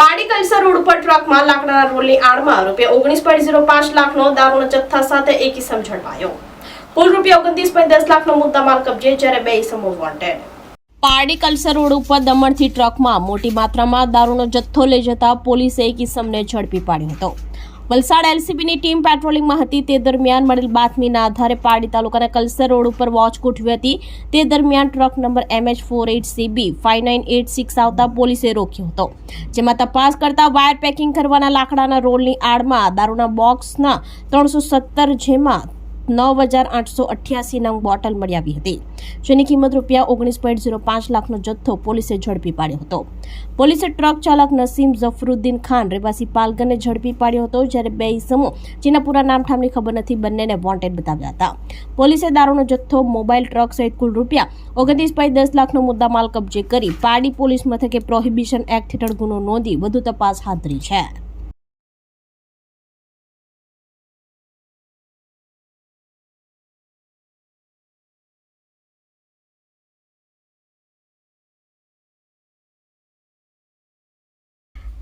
પાડી કલ્સર રોડ ઉપર ટ્રકમાં લાકડાના રોલની આડમાં રૂપિયા ઓગણીસ પોઈન્ટ ઝીરો પાંચ લાખનો દારૂના જથ્થા સાથે એક ઇસમ ઝડપાયો. કુલ રૂપિયા ઓગણત્રીસ પોઈન્ટ દસ લાખનો મુદ્દામાલ કબજે જ્યારે બે ઇસમો વોન્ટેડ પારડી કલ્સર રોડ ઉપર દમણથી ટ્રકમાં મોટી માત્રામાં દારૂનો જથ્થો લઈ જતા પોલીસે એક ઇસમને ઝડપી પાડ્યો હતો. વલસાડ એલસીબીની ટીમ પેટ્રોલિંગમાં હતી. તે દરમિયાન મળેલ બાતમીના આધારે પારડી તાલુકાના કલ્સર રોડ ઉપર વોચ ગોઠવી હતી. તે દરમિયાન truck number MH four eight CB five nine eight six આવતા પોલીસે રોક્યો હતો. જેમાં તપાસ કરતા વાયર પેકિંગ કરવાના લાકડાના રોલની આડમાં દારૂના બોક્સના ત્રણસો સત્તર જેમાં નવ હજાર આઠસો અઠ્યાસી નંગ બોટલ મળી આવી હતી જેની કિંમત રૂપિયા ઓગણીસ પોઈન્ટ ઝીરો પાંચ લાખનો જથ્થો પોલીસે ઝડપી પાડ્યો હતો પોલીસે ટ્રક ચાલક નસીમ ઝફરુદ્દીન ખાન રહેવાસી પાલગને ઝડપી પાડ્યો હતો જ્યારે બે ઇસમો જેના પૂરા નામ ઠામની ખબર નથી બંનેને વોન્ટેડ બતાવ્યા હતા પોલીસે દારૂનો જથ્થો મોબાઈલ ટ્રક સહિત કુલ રૂપિયા ઓગણત્રીસ પોઈન્ટ દસ લાખનો મુદ્દામાલ કબજે કરી પારડી પોલીસ મથકે પ્રોહિબિશન એક્ટ હેઠળ ગુનો નોંધી વધુ તપાસ હાથ ધરી છે